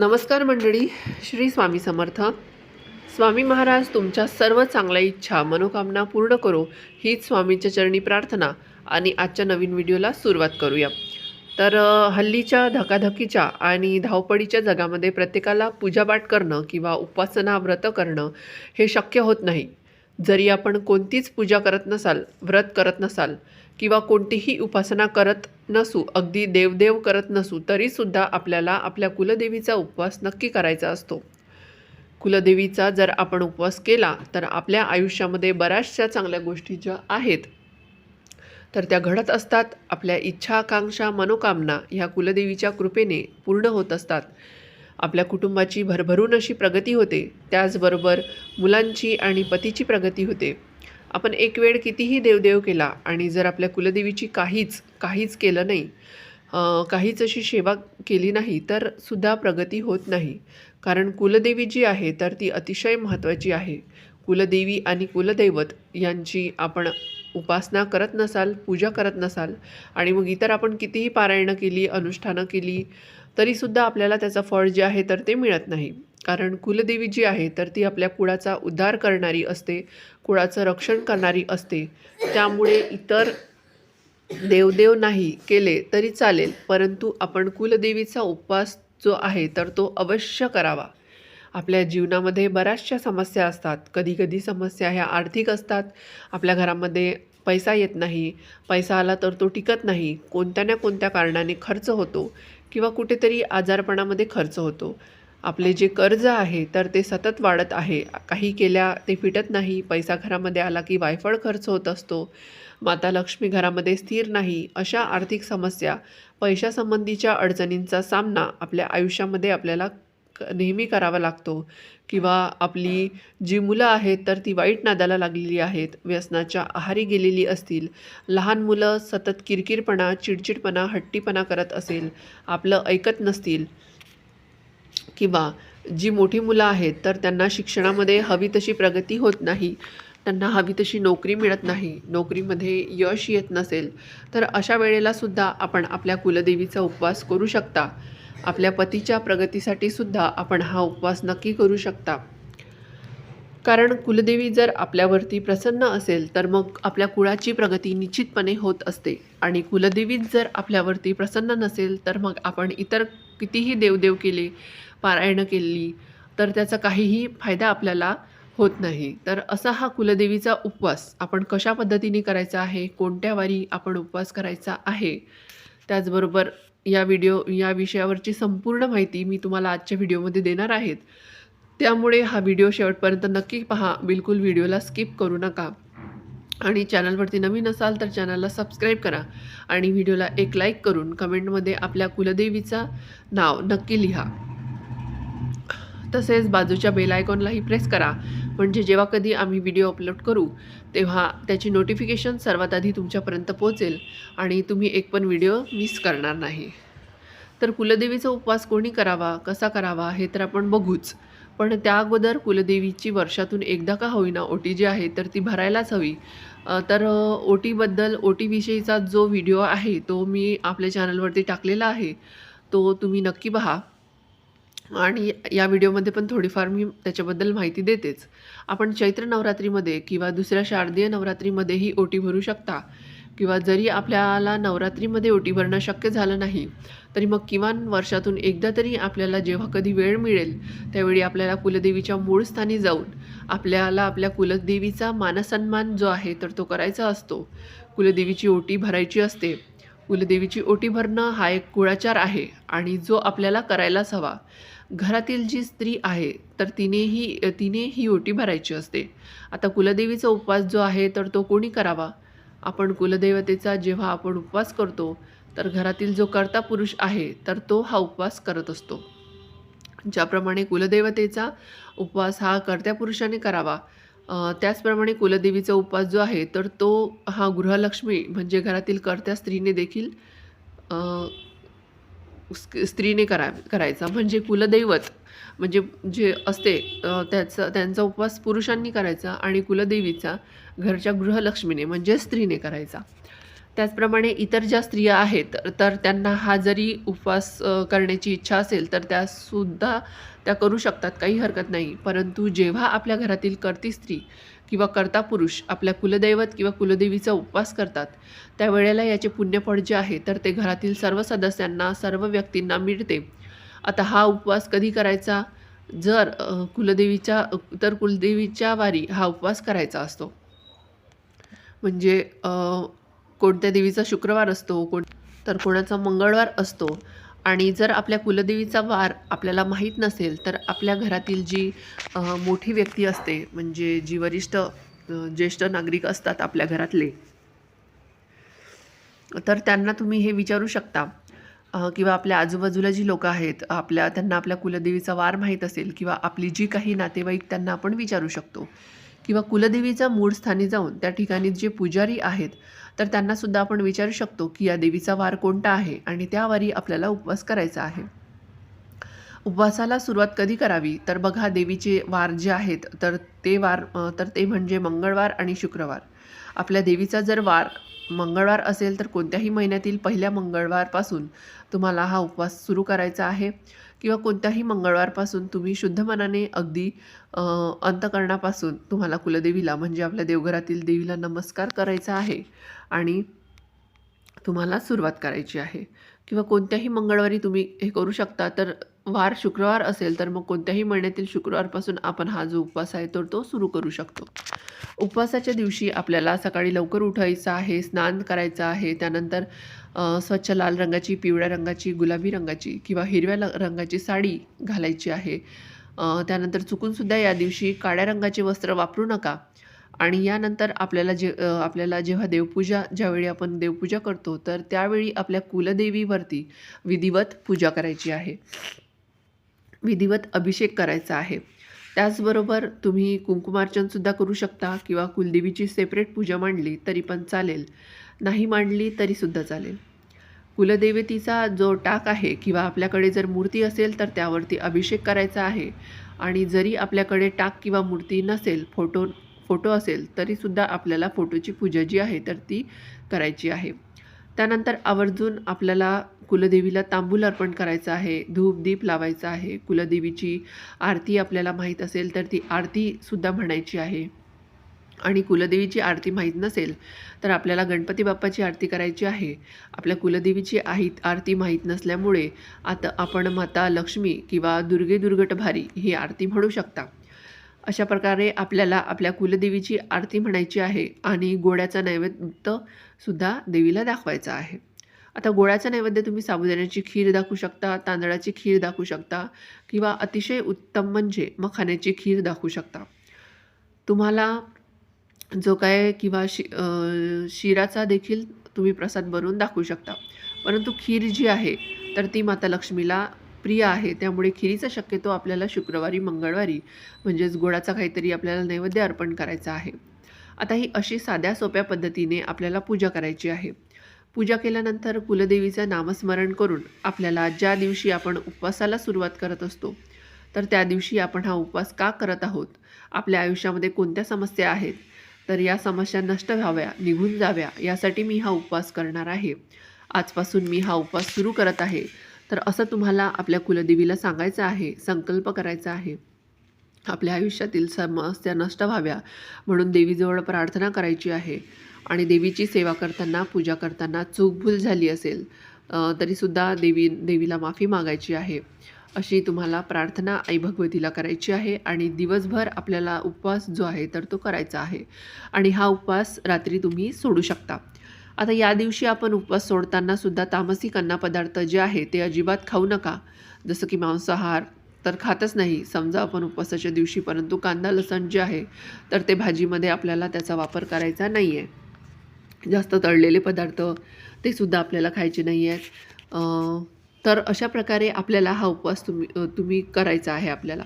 नमस्कार मंडळी श्री स्वामी समर्थ. स्वामी महाराज तुमच्या सर्व चांगल्या इच्छा मनोकामना पूर्ण करो हीच स्वामींच्या चरणी प्रार्थना आणि आजच्या नवीन व्हिडिओला सुरुवात करूया. तर हल्लीच्या धकाधकीच्या आणि धावपळीच्या जगामध्ये प्रत्येकाला पूजापाठ करणं किंवा उपासना व्रत करणं हे शक्य होत नाही. जरी आपण कोणतीच पूजा करत नसाल व्रत करत नसाल किंवा कोणतीही उपासना करत नसू अगदी देवदेव करत नसू तरीसुद्धा आपल्याला आपल्या कुलदेवीचा उपवास नक्की करायचा असतो. कुलदेवीचा जर आपण उपवास केला तर आपल्या आयुष्यामध्ये बऱ्याचशा चांगल्या गोष्टी ज्या आहेत तर त्या घडत असतात. आपल्या इच्छा आकांक्षा मनोकामना ह्या कुलदेवीच्या कृपेने पूर्ण होत असतात. आपल्या कुटुंबाची भरभरून अशी प्रगती होते. त्याचबरोबर मुलांची आणि पतीची प्रगती होते. आपण एक वेळ कितीही देवदेव केला आणि जर आपल्या कुलदेवीची काहीच काहीच केलं नाही काहीच अशी सेवा केली नाही तर सुद्धा प्रगती होत नाही. कारण कुलदेवी जी आहे तर ती अतिशय महत्त्वाची आहे. कुलदेवी आणि कुलदैवत यांची आपण उपासना करत नसाल पूजा करत नसाल आणि मग इतर आपण कितीही पारायणं केली अनुष्ठानं केली तरीसुद्धा आपल्याला त्याचं फळ जे आहे तर ते मिळत नाही. कारण कुलदेवी जी आहे तर ती आपल्या कुळाचा उद्धार करणारी असते कुळाचं रक्षण करणारी असते. त्यामुळे इतर देवदेव नाही केले तरी चालेल परंतु आपण कुलदेवीचा उपवास जो आहे तर तो अवश्य करावा. आपल्या जीवनामध्ये बऱ्याचशा समस्या असतात. कधीकधी समस्या ह्या आर्थिक असतात. आपल्या घरामध्ये पैसा येत नाही. पैसा आला तर तो टिकत नाही. कोणत्या ना कोणत्या कारणाने खर्च होतो किंवा कुठेतरी आजारपणामध्ये खर्च होतो. आपले जे कर्ज आहे तर ते सतत वाढत आहे. काही केल्या ते फिटत नाही. पैसा घरामध्ये आला की वायफळ खर्च होत असतो. माता लक्ष्मी घरामध्ये स्थिर नाही. अशा आर्थिक समस्या पैशासंबंधीच्या अडचणींचा सामना आपल्या आयुष्यामध्ये आपल्याला क- नेहमी करावा लागतो. किंवा आपली जी मुलं आहेत तर ती वाईट नादाला लागलेली आहेत. व्यसनाच्या आहारी गेलेली असतील. लहान मुलं सतत किरकिरपणा चिडचिडपणा हट्टीपणा करत असेल. आपलं ऐकत नसतील. किंवा जी मोठी मुलं आहेत तर त्यांना शिक्षणामध्ये हवी तशी प्रगती होत नाही. त्यांना हवी तशी नोकरी मिळत नाही. नोकरीमध्ये यश येत नसेल तर अशा वेळेला सुद्धा आपण आपल्या कुलदेवीचा उपवास करू शकता. आपल्या पतीच्या प्रगतीसाठी सुद्धा आपण हा उपवास नक्की करू शकता. कारण कुलदेवी जर आपल्यावरती प्रसन्न असेल तर मग आपल्या कुळाची प्रगती निश्चितपणे होत असते. आणि कुलदेवीच जर आपल्यावरती प्रसन्न नसेल तर मग आपण इतर कितीही देवदेव केले पारायणं केली तर त्याचा काहीही फायदा आपल्याला होत नाही. तर असा हा कुलदेवीचा उपवास आपण कशा पद्धतीने करायचा आहे कोणत्या वारी आपण उपवास करायचा आहे त्याचबरोबर या व्हिडिओ या विषयावरची संपूर्ण माहिती मी तुम्हाला आजच्या व्हिडिओमध्ये देणार आहेत त्यामुळे हा व्हिडिओ शेवटपर्यंत नक्की पहा बिलकुल व्हिडिओला स्किप करू नका. आणि चॅनलवरती नवीन असाल तर चॅनलला सबस्क्राईब करा आणि व्हिडिओला एक लाईक करून कमेंटमध्ये आपल्या कुलदेवीचा नाव नक्की लिहा. तसेच बाजूच्या बेल आयकॉनलाही प्रेस करा. म्हणजे जेव्हा कधी आम्ही व्हिडिओ अपलोड करू तेव्हा त्याची नोटिफिकेशन सर्वात आधी तुमच्यापर्यंत पोहोचेल आणि तुम्ही एक पण व्हिडिओ मिस करणार नाही. तर कुलदेवीचा उपवास कोणी करावा कसा करावा हे तर आपण बघूच. पण त्या अगोदर कुलदेवीची वर्षातून एकदा का होईना ओटी जी आहे तर ती भरायलाच हवी. तर तर टीबद्दल ओटीबद्दल ओटीविषयीचा जो व्हिडिओ आहे तो मी आपल्या चॅनलवरती टाकलेला आहे. तो तुम्ही नक्की पहा. आणि या व्हिडिओमध्ये पण थोडीफार मी त्याच्याबद्दल माहिती देतेच. आपण चैत्र नवरात्रीमध्ये किंवा दुसऱ्या शारदीय नवरात्रीमध्येही ओटी भरू शकता. किंवा जरी आपल्याला नवरात्रीमध्ये ओटी भरणं शक्य झालं नाही तरी मग किमान वर्षातून एकदा तरी आपल्याला जेव्हा कधी वेळ मिळेल त्यावेळी आपल्याला कुलदेवीच्या मूळ स्थानी जाऊन आपल्याला आपल्या कुलदेवीचा मानसन्मान जो आहे तर तो करायचा असतो. कुलदेवीची ओटी भरायची असते. कुलदेवीची ओटी भरणं हा एक कुळाचार आहे आणि जो आपल्याला करायलाच हवा. घरातील जी स्त्री आहे तर तिनेही तिने ही ओटी भरायची असते. आता कुलदेवीचा उपवास जो आहे तर तो कोणी करावा? आपण कुलदेवतेचा जेव्हा आपण उपवास करतो तर घरातील जो कर्ता पुरुष आहे तर तो हा उपवास करत असतो. ज्याप्रमाणे कुलदेवतेचा उपवास हा कर्त्या पुरुषाने करावा त्याचप्रमाणे कुलदेवीचा उपवास जो आहे तर तो हा गृहलक्ष्मी म्हणजे घरातील कर्त्या स्त्रीने देखील स्त्रीने करा करायचा. म्हणजे कुलदैवत म्हणजे जे असते त्याचं त्याचा त्यांचा उपवास पुरुषांनी करायचा आणि कुलदेवीचा घरच्या गृहलक्ष्मीने म्हणजे स्त्रीने करायचा. त्याचप्रमाणे इतर ज्या स्त्रिया आहेत तर त्यांना हा जरी उपवास करण्याची इच्छा असेल तर त्यासुद्धा त्या करू शकतात काही हरकत नाही. परंतु जेव्हा आपल्या घरातील करती स्त्री किंवा कर्ता पुरुष आपल्या कुलदैवत किंवा कुलदेवीचा उपवास करतात त्यावेळेला याचे पुण्यफळ जे आहे तर ते घरातील सर्व सदस्यांना सर्व व्यक्तींना मिळते. आता हा उपवास कधी करायचा? जर कुलदेवीच्या तर कुलदेवीच्या वारी हा उपवास करायचा असतो. म्हणजे कोणत्या देवीचा शुक्रवार असतो कोण तर कोणाचा मंगळवार असतो आणि जर आपल्या कुलदेवीचा वार आपल्याला माहीत नसेल तर आपल्या घरातील जी मोठी व्यक्ती असते म्हणजे जी वरिष्ठ ज्येष्ठ नागरिक असतात आपल्या घरातले तर त्यांना तुम्ही हे विचारू शकता. किंवा आपल्या आजूबाजूला जी लोकं आहेत आपल्या त्यांना आपल्या कुलदेवीचा वार माहीत असेल किंवा आपली जी काही नातेवाईक त्यांना आपण विचारू शकतो. किंवा कुलदेवीच्या मूळ स्थानी जाऊन त्या ठिकाणी जे पुजारी आहेत तर त्यांनासुद्धा आपण विचारू शकतो की या देवीचा वार कोणता आहे आणि त्या वारी आपल्याला उपवास करायचा आहे. उपवासाला सुरुवात कधी करावी? तर बघा देवीचे वार जे आहेत तर ते वार तर ते म्हणजे मंगळवार आणि शुक्रवार. आपल्या देवीचा जर वार मंगळवार असेल तर कोणत्याही महिन्यातील पहिल्या मंगळवारपासून तुम्हाला हा उपवास सुरू करायचा आहे. किंवा कोणत्याही मंगळवारपासून तुम्ही शुद्ध मनाने अगदी अंतकरणापासून तुम्हाला कुलदेवीला म्हणजे आपल्या देवघरातील देवीला नमस्कार करायचा आहे आणि तुम्हाला सुरुवात करायची आहे. किंवा कोणत्याही मंगळवारी तुम्ही हे करू शकता तर वार शुक्रवार असेल तर मग कोणत्याही महिन्यातील शुक्रवारपासून आपण हा जो उपवास आहे तर तो सुरू करू शकतो. उपवासाच्या दिवशी आपल्याला सकाळी लवकर उठायचं आहे स्नान करायचं आहे. त्यानंतर स्वच्छ लाल रंगाची पिवळ्या रंगाची गुलाबी रंगाची किंवा हिरव्या ल- रंगाची साडी घालायची आहे. त्यानंतर चुकूनसुद्धा या दिवशी काळ्या रंगाचे वस्त्र वापरू नका. आणि यानंतर आपल्याला जे आपल्याला जेव्हा देवपूजा ज्यावेळी आपण देवपूजा करतो तर त्यावेळी आपल्या कुलदेवीवरती विधिवत पूजा करायची आहे. विधिवत अभिषेक करायचा आहे. त्याचबरोबर तुम्ही कुंकुमार्चनसुद्धा करू शकता किंवा कुलदेवीची सेपरेट पूजा मांडली तरी पण चालेल. नाही मांडली तरीसुद्धा चालेल. कुलदेवतीचा जो टाक आहे किंवा आपल्याकडे जर मूर्ती असेल तर त्यावरती अभिषेक करायचा आहे. आणि जरी आपल्याकडे टाक किंवा मूर्ती नसेल फोटो फोटो असेल तरीसुद्धा आपल्याला फोटोची पूजा जी आहे तर ती करायची आहे. त्यानंतर आवर्जून आपल्याला कुलदेवीला तांबूल अर्पण करायचं आहे धूप दीप लावायचा आहे कुलदेवीची आरती आपल्याला माहीत असेल तर ती आरतीसुद्धा म्हणायची आहे. आणि कुलदेवीची आरती माहीत नसेल तर आपल्याला गणपती बाप्पाची आरती करायची आहे. आपल्या कुलदेवीची आई आरती माहीत नसल्यामुळे आता आपण माता लक्ष्मी किंवा दुर्गे दुर्गटभारी ही आरती म्हणू शकता. अशा प्रकारे आपल्याला आपल्या कुलदेवीची आरती म्हणायची आहे आणि गोड्याचा नैवेद्यसुद्धा देवीला दाखवायचा आहे. आता गोळ्याचा नैवेद्य तुम्ही साबुदाण्याची खीर दाखवू शकता तांदळाची खीर दाखवू शकता किंवा अतिशय उत्तम म्हणजे मखाण्याची खीर दाखवू शकता. तुम्हाला जो काय किंवा शि शिराचा देखील तुम्ही प्रसाद बनवून दाखवू शकता. परंतु खीर जी आहे तर ती माता लक्ष्मीला प्रिय आहे. त्यामुळे खिरीचा शक्यतो आपल्याला शुक्रवारी मंगळवारी म्हणजेच गोडाचा काहीतरी आपल्याला नैवेद्य अर्पण करायचा आहे. आता ही अशी साध्या सोप्या पद्धतीने आपल्याला पूजा करायची आहे. पूजा केल्यानंतर कुलदेवीचं नामस्मरण करून आपल्याला ज्या दिवशी आपण उपवासाला सुरुवात करत असतो तर त्या दिवशी आपण हा उपवास का करत आहोत? आपल्या आयुष्यामध्ये कोणत्या समस्या आहेत? तर या समस्या नष्ट व्हाव्या निघून जाव्या यासाठी मी हा उपवास करणार आहे. आजपासून मी हा उपवास सुरू करत आहे. तर असं तुम्हाला आपल्या कुलदेवीला सांगायचं आहे संकल्प करायचा आहे. आपल्या आयुष्यातील समस्या नष्ट व्हाव्या म्हणून देवीजवळ प्रार्थना करायची आहे. आणि देवीची सेवा करताना पूजा करताना चूकभूल झाली असेल तरीसुद्धा देवी देवीला माफी मागायची आहे. अशी तुम्हाला प्रार्थना आई भगवतीला करायची आहे आणि दिवसभर आपल्याला उपवास जो आहे तर तो करायचा आहे. आणि हा उपवास रात्री तुम्ही सोडू शकता. आता या दिवशी आपण उपवास सोडताना सुद्धा तामसिक अन्नपदार्थ जे आहे ते अजिबात खाऊ नका. जसं की मांसाहार तर खातच नाही. समजा आपण उपवासाच्या दिवशी परंतु कांदा लसण जे आहे तर ते भाजीमध्ये आपल्याला त्याचा वापर करायचा नाही आहे जास्त तळलेले पदार्थ ते सुद्धा आपल्याला खायचे नाही आहेत तर अशा प्रकारे आपल्याला हा उपवास तुम्ही तुम्ही करायचा आहे आपल्याला.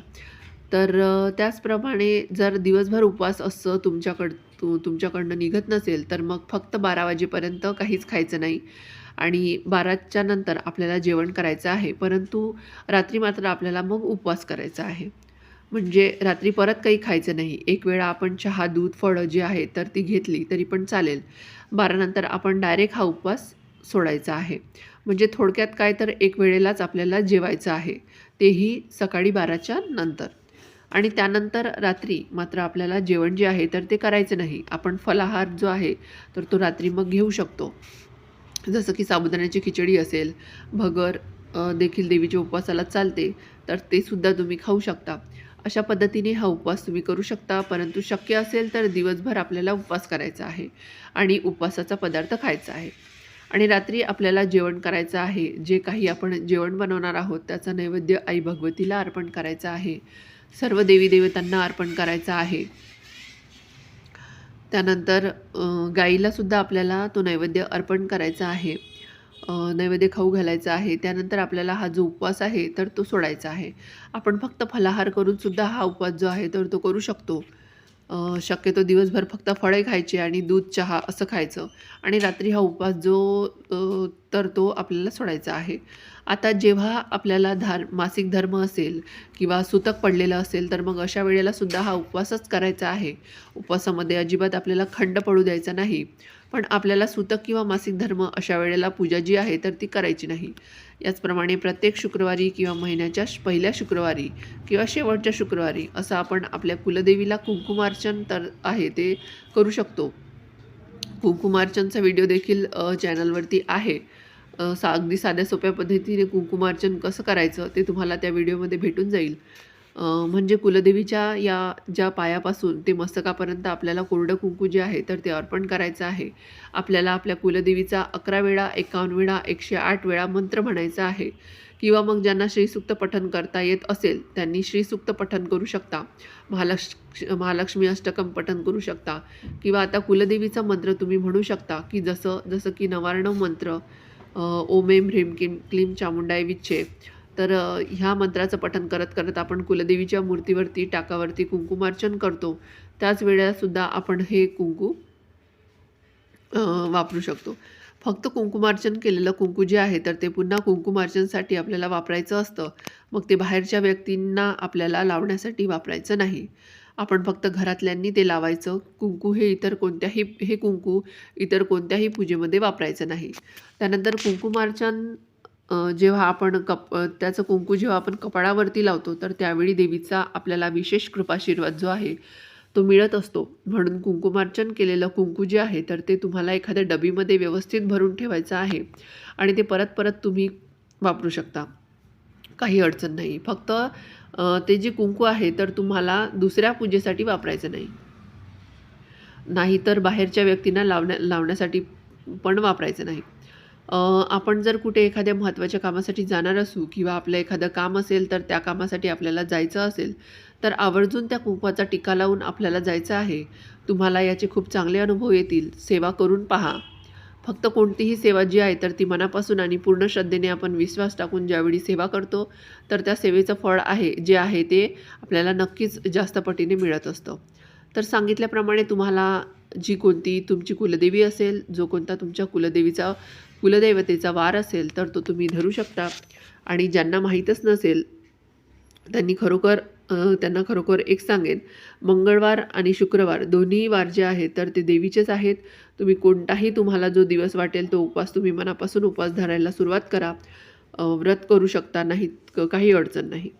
तर त्याचप्रमाणे जर दिवसभर उपवास असं तुमच्याकड तु तुमच्याकडनं निघत नसेल तर मग फक्त बारा वाजेपर्यंत काहीच खायचं नाही. आणि बाराच्या नंतर आपल्याला जेवण करायचं आहे. परंतु रात्री मात्र आपल्याला मग उपवास करायचा आहे. म्हणजे रात्री परत काही खायचं नाही. एक वेळा आपण चहा दूध फळं जी आहे तर ती घेतली तरी पण चालेल. बारानंतर आपण डायरेक्ट हा उपवास सोडायचा आहे. म्हणजे थोडक्यात काय तर एक वेळेलाच आपल्याला जेवायचं आहे. तेही सकाळी बाराच्या नंतर. आणि त्यानंतर रात्री मात्र आपल्याला जेवण जे आहे तर ते करायचं नाही. आपण फलाहार जो आहे तर तो रात्री मग घेऊ शकतो. जसं की साबुदाण्याची खिचडी असेल भगर देखील देवीच्या उपवासाला चालते तर ते सुद्धा तुम्ही खाऊ शकता. अशा पद्धतीने हा उपवास तुम्ही करू शकता परंतु शक्य असेल तर दिवसभर आपल्याला उपवास करायचा आहे आणि उपवासाचा पदार्थ खायचा आहे. आणि रात्री आपल्याला जेवण करायचं आहे जे काही आपण जेवण बनवणार आहोत त्याचा नैवेद्य आई भगवतीला अर्पण करायचा आहे. सर्व देवी देवतांना अर्पण करायचं आहे. त्यानंतर गाईलासुद्धा आपल्याला तो नैवेद्य अर्पण करायचा आहे. नैवेद्य खाऊ घालायचा आहे. त्यानंतर आपल्याला हा जो उपवास आहे तर तो सोडायचा आहे. आपण फक्त फलाहार करूनसुद्धा हा उपवास जो आहे तर तो करू शकतो. शक्यतो दिवसभर फक्त फळे खायचे आणि दूध चहा असं खायचं. आणि रात्री हा उपवास जो तर तो आपल्याला सोडायचा आहे. आता जेव्हा आपल्याला धार मासिक धर्म असेल किंवा सुतक पडलेलं असेल तर मग अशा वेळेला सुद्धा हा उपवासच करायचा आहे. उपवासामध्ये अजिबात आपल्याला खंड पडू द्यायचा नाही. पण आपल्याला सुतक किंवा मासिक धर्म अशा वेळेला पूजा जी आहे तर ती करायची नाही. याचप्रमाणे प्रत्येक शुक्रवारी किंवा महिन्याच्या पहिल्या शुक्रवारी किंवा शेवटच्या शुक्रवारी असं आपण आपल्या कुलदेवीला कुंकुमार्चन तर आहे ते करू शकतो. कुंकुमार्चनचा व्हिडिओ देखील चॅनलवरती आहे. सा अगदी साध्या सोप्या पद्धतीने कुंकुमार्चन कसं करायचं ते तुम्हाला त्या व्हिडिओमध्ये भेटून जाईल. म्हणजे कुलदेवीच्या या ज्या पायापासून ते मस्तकापर्यंत आपल्याला कोरडं कुंकू जे आहे तर ते अर्पण करायचं आहे. आपल्याला आपल्या कुलदेवीचा अकरा वेळा एकावन्न वेळा एकशे आठ वेळा मंत्र म्हणायचा आहे. किंवा मग ज्यांना श्रीसूक्त पठन करता येत असेल त्यांनी श्रीसूक्त पठन करू शकता. महालक्ष महालक्ष्मी अष्टकम पठन करू शकता. किंवा आता कुलदेवीचा मंत्र तुम्ही म्हणू शकता की जसं जसं की नवार्णव मंत्र ओमेम ह्रीम किम क्लीम चामुंडाय विच्छे. तर ह्या मंत्राचं पठन करत करत आपण कुलदेवीच्या मूर्तीवरती टाकावरती कुंकुमार्चन करतो. त्याच वेळेलासुद्धा आपण हे कुंकू वापरू शकतो. फक्त कुंकुमार्चन केलेलं कुंकू जे आहे तर ते पुन्हा कुंकुमार्चनसाठी आपल्याला वापरायचं असतं. मग ते बाहेरच्या व्यक्तींना आपल्याला लावण्यासाठी वापरायचं नाही. आपण फक्त घरातल्यांनी ते लावायचं. कुंकू हे इतर कोणत्याही हे कुंकू इतर कोणत्याही पूजेमध्ये वापरायचं नाही. त्यानंतर कुंकुमार्चन जेव्हा आपण कप त्याचं कुंकू जेव्हा आपण कपाळावरती लावतो तर त्यावेळी देवीचा आपल्याला विशेष कृपाशीर्वाद जो आहे तो मिळत असतो. म्हणून कुंकुमार्चन केलेलं कुंकू जे आहे तर ते तुम्हाला एखाद्या डबीमध्ये व्यवस्थित भरून ठेवायचं आहे आणि ते परत परत तुम्ही वापरू शकता. काही अडचण नाही. फक्त ते जे कुंकू आहे तर तुम्हाला दुसऱ्या पूजेसाठी वापरायचं नाही. नाहीतर बाहेरच्या व्यक्तींना लावण्या लावण्यासाठी पण वापरायचं नाही. आपण जर कुठे एखाद्या महत्त्वाच्या कामासाठी जाणार असू किंवा आपलं एखादं काम असेल तर त्या कामासाठी आपल्याला जायचं असेल तर आवर्जून त्या कुंकवाचा टिका लावून आपल्याला जायचं आहे. तुम्हाला याचे खूप चांगले अनुभव येतील. सेवा करून पहा. फक्त कोणतीही सेवा जी आहे तर ती मनापासून आणि पूर्ण श्रद्धेने आपण विश्वास टाकून ज्यावेळी सेवा करतो तर त्या सेवेचं फळ आहे जे आहे ते आपल्याला नक्कीच जास्त पटीने मिळत असतं. तर सांगितल्याप्रमाणे तुम्हाला जी कोणती तुमची कुलदेवी असेल जो कोणता तुमच्या कुलदेवीचा कुलदैवतेचा वार असेल तर तो तुम्ही धरू शकता. आणि ज्यांना माहीतच नसेल त्यांनी खरोखर त्यांना खरोखर एक सांगेन. मंगळवार आणि शुक्रवार दोन्ही वार जे आहेत तर ते देवीचेच आहेत. तुम्ही कोणताही तुम्हाला जो दिवस वाटेल तो उपवास तुम्ही मनापासून उपवास धरायला सुरुवात करा. व्रत करू शकता नाहीत काही अडचण नाही.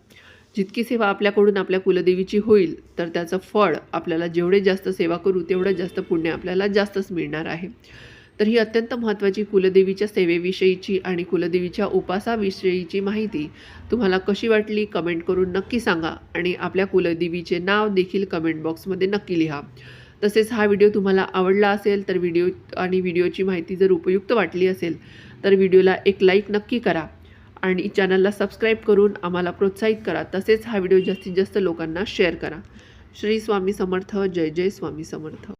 जितकी सेवा आपल्याकडून आपल्या कुलदेवीची होईल तर त्याचं फळ आपल्याला जेवढे जास्त सेवा करू तेवढं जास्त पुण्य आपल्याला जास्तच मिळणार आहे. तर ही अत्यंत महत्त्वाची कुलदेवीच्या सेवेविषयीची आणि कुलदेवीच्या उपासाविषयीची माहिती तुम्हाला कशी वाटली कमेंट करून नक्की सांगा आणि आपल्या कुलदेवीचे नाव देखील कमेंट बॉक्समध्ये नक्की लिहा. तसेच हा व्हिडिओ तुम्हाला आवडला असेल तर व्हिडिओ आणि व्हिडिओची माहिती जर उपयुक्त वाटली असेल तर व्हिडिओला एक लाईक नक्की करा आणि चॅनलला सबस्क्राईब करून आम्हाला प्रोत्साहित करा. तसेच हा व्हिडिओ जास्तीत जास्त लोकांना शेअर करा. श्री स्वामी समर्थ. जय जय स्वामी समर्थ.